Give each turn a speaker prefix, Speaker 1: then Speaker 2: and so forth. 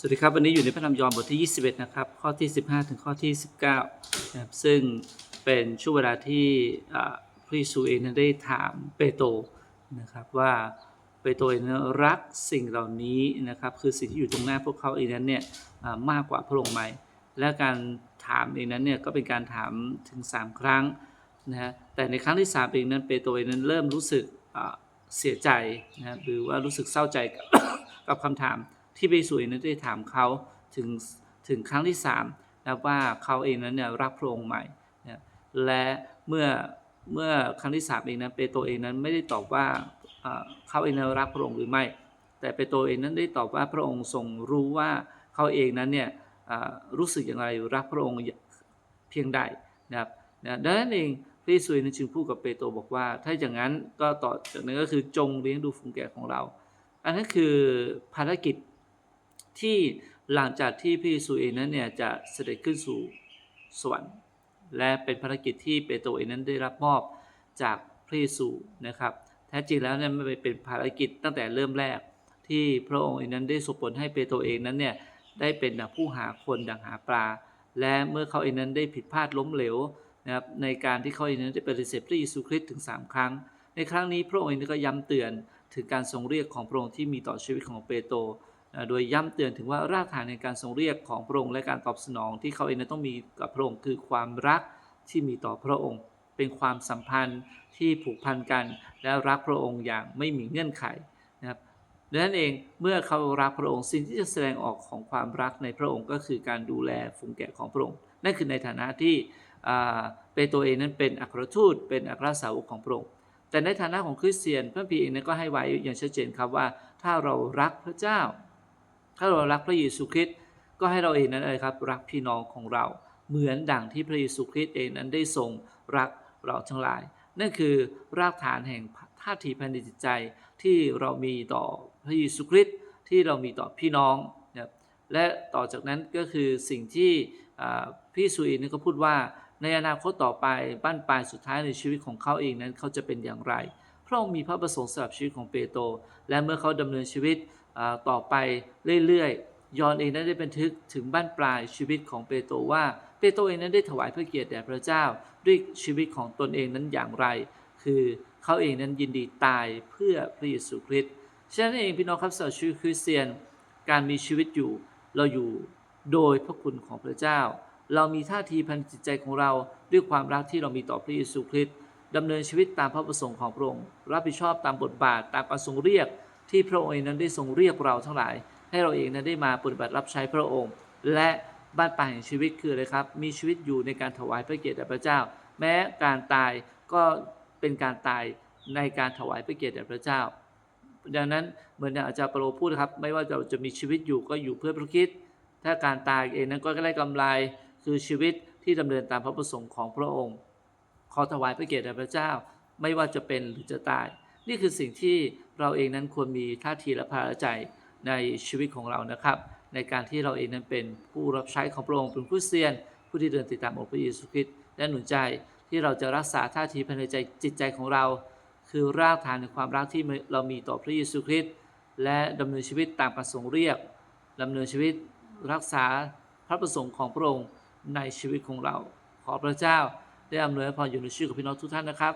Speaker 1: สวัสดีครับ วันนี้อยู่ในพระธรรมยอห์นบทที่ 21 นะครับ ข้อที่ 15 ถึงข้อที่ 19นะครับซึ่งเป็นช่วงเวลาที่พระเยซูเองนั้นได้ถามเปโตรนะครับว่าเปโตรเองนั้นรักสิ่งเหล่านี้นะครับคือสิ่งที่อยู่ตรงหน้าพวกเขาเองนั้นเนี่ยมากกว่าพระองค์ไหมและการถามเองนั้นเนี่ยก็เป็นการถามถึง 3 ครั้งนะฮะแต่ในครั้งที่ 3 เองนั้นเปโตรเองนั้นเริ่มรู้สึกเสียใจนะหรือว่ารู้สึกเศร้าใจกับกับคำถาม ที่พระเยซูเองนั้นได้ถามเขาถึงถึงครั้งที่3นะว่าเขาเองนั้นเนี่ยรักพระองค์ใหม่นะและเมื่อเมื่อครั้งที่3เองนั้นเปโตรเองนั้นไม่ได้ตอบว่าเขาเองนั้นรักพระองค์หรือไม่ แต่เปโตรเองนั้นได้ตอบว่าพระองค์ทรงรู้ว่าเขาเองนั้นเนี่ยรู้สึกอย่างไรรักพระองค์เพียงใดนะครับดังนั้นเองพระเยซูนั้นจึงพูดกับเปโตรบอกว่า ถ้าอย่างนั้นก็ต่อจากนั้นก็คือจงเลี้ยงดูฝูงแกะของเรา อันนั้นคือภารกิจ ที่หลังจากที่พระเยซูเองนั้นเนี่ยจะเสด็จขึ้นสู่สวรรค์ และเป็นภารกิจที่เปโตรเองนั้นได้รับมอบจากพระเยซูนะครับแท้จริงแล้วเนี่ยมันเป็นภารกิจตั้งแต่เริ่มแรก ที่พระองค์เองนั้นได้ส่งผลให้เปโตรเองนั้นเนี่ยได้เป็นผู้หาคนดังหาปลา และเมื่อเขาเองนั้นได้ผิดพลาดล้มเหลวนะครับในการที่เขาเองนั้นได้ปฏิเสธพระเยซูคริสต์ถึง 3 ครั้ง ในครั้งนี้พระองค์เองก็ย้ำเตือนถึงการทรงเรียกของพระองค์ที่มีต่อชีวิตของเปโตร โดยย้ำเตือนถึงว่ารากฐานในการทรงเรียกของพระองค์และการตอบสนองที่เขาเองนั้นต้องมีกับพระองค์คือความรักที่มีต่อพระองค์ เป็นความสัมพันธ์ที่ผูกพันกัน และรักพระองค์อย่างไม่มีเงื่อนไขนะครับดังนั้นเองเมื่อเขารักพระองค์สิ่งที่จะแสดงออกของความรักในพระองค์ก็คือการดูแลฝูงแกะของพระองค์ นั่นคือในฐานะที่เปโตรเองนั้นเป็นอัครทูตเป็นอัครสาวกของพระองค์แต่ในฐานะของคริสเตียนพระพีเองนั้นก็ให้ไว้อย่างชัดเจนครับว่าถ้าเรารักพระเจ้า ถ้าเรารักพระเยซูคริสต์ก็ให้เราเองนั้นอะไรครับ รักพี่น้องของเราเหมือนดังที่พระเยซูคริสต์เองนั้นได้ทรงรักเราทั้งหลาย นั่นคือรากฐานแห่งท่าทีภายในจิตใจที่เรามีต่อพระเยซูคริสต์ที่เรามีต่อพี่น้องนะและต่อจากนั้นก็คือสิ่งที่พี่สุอินก็พูดว่าในอนาคตต่อไปบ้านปลายสุดท้ายในชีวิตของเขาเองนั้นเขาจะเป็นอย่างไร พระองค์มีพระประสงค์สำหรับชีวิตของเปโตรและเมื่อเขาดำเนินชีวิตต่อไปเรื่อยๆ ยอนเองนั้นได้บันทึกถึงบ้านปลายชีวิตของเปโตรว่าเปโตรเองนั้นได้ถวายพระเกียรติแด่พระเจ้าด้วยชีวิตของตนเองนั้นอย่างไร คือเขาเองนั้นยินดีตายเพื่อพระเยซูคริสต์ฉะนั้นเองพี่น้องครับสำหรับชีวิตคริสเตียนการมีชีวิตอยู่เราอยู่โดยพระคุณของพระเจ้า เรามีท่าทีภายในจิตใจของเราด้วยความรักที่เรามีต่อพระเยซูคริสต์ ดำเนินชีวิตตามพระประสงค์ของพระองค์ รับผิดชอบตามบทบาทตามการทรงเรียก ที่พระองค์เองนั้นได้ทรงเรียกเราทั้งหลาย ให้เราเองนั้นได้มาปฏิบัติรับใช้พระองค์ และบ้านปลายแห่งชีวิตคืออะไรครับ มีชีวิตอยู่ในการถวายพระเกียรติแด่พระเจ้า แม้การตายก็เป็นการตายในการถวายพระเกียรติแด่พระเจ้า ดังนั้นเหมือนอาจารย์เปโลพูดครับ ไม่ว่าเราจะมีชีวิตอยู่ก็อยู่เพื่อพระคริสต์ถ้าการตายเองนั้นก็ได้กำไรคือชีวิตที่ดำเนินตามพระประสงค์ของพระองค์ อถวายพระเกียรติแด่พระเจ้า ไม่ว่าจะเป็นหรือจะตาย นี่คือสิ่งที่เราเองนั้นควรมีท่าทีและภาระใจในชีวิตของเรานะครับ ในการที่เราเองนั้นเป็นผู้รับใช้ของพระองค์เป็นผู้เซียน ผู้ที่เดินติดตามองค์พระเยซูคริสต์และหนุนใจที่เราจะรักษาท่าทีภายในใจจิตใจของเรา คือรากฐานในความรักที่เรามีต่อพระเยซูคริสต์และดำเนินชีวิตตามประสงค์เรียกดำเนินชีวิตรักษาพระประสงค์ของพระองค์ในชีวิตของเรา ขอพระเจ้า ได้อำนวยพรอยู่ในชื่อของพี่น้องทุกท่านนะครับ